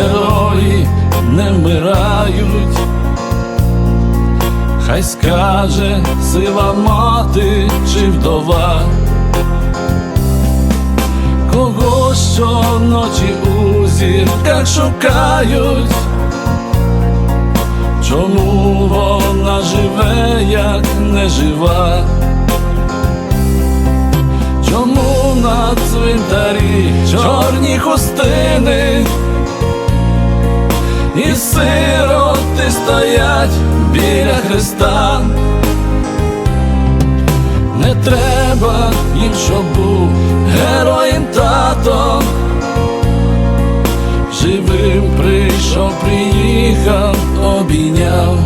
герої не вмирають. Хай скаже сила мати чи вдова, кого щоночі у зірках шукають, чому вона живе, як не жива? Чому на цвинтарі чорні хустини і сироти стоять біля Христа? Не треба їм, щоб був героєм тато, живим прийшов, приїхав, обійняв.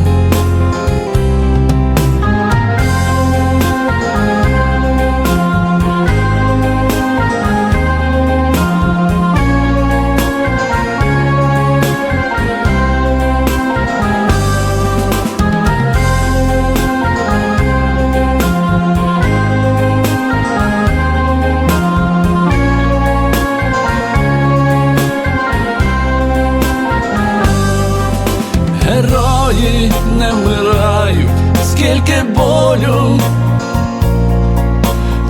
Герої не вмирають, скільки болю,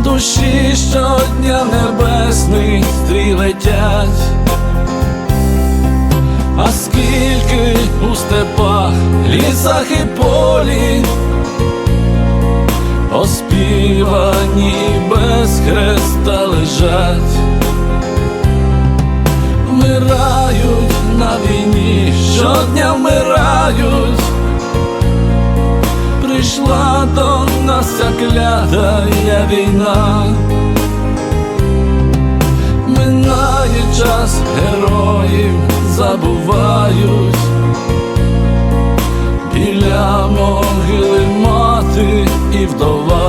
душі щодня небесний стрій летять, а скільки у степах, лісах і полі, оспівані без хреста лежать. Вмирають нас ця клятая війна, минає час героїв забувають, біля могили мати і вдова.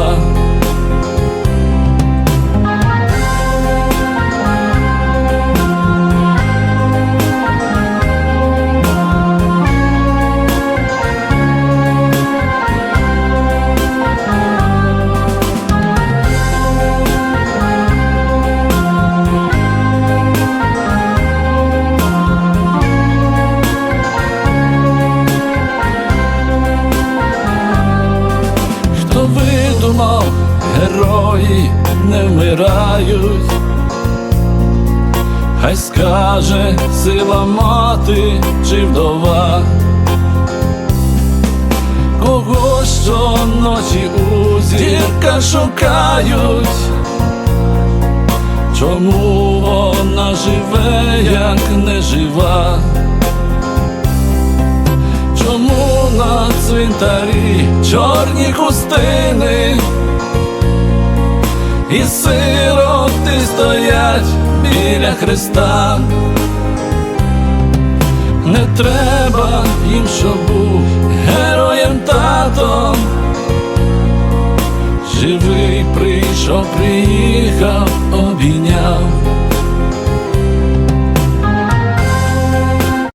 Герої не вмирають, хай скаже сила мати чи вдова, кого щоночі у зірках шукають, чому вона живе, як не жива. Чому на цвинтарі чорні хустини і сироти стоять біля Христа? Не треба їм, щоб був героєм татом. живий прийшов, приїхав, обійняв.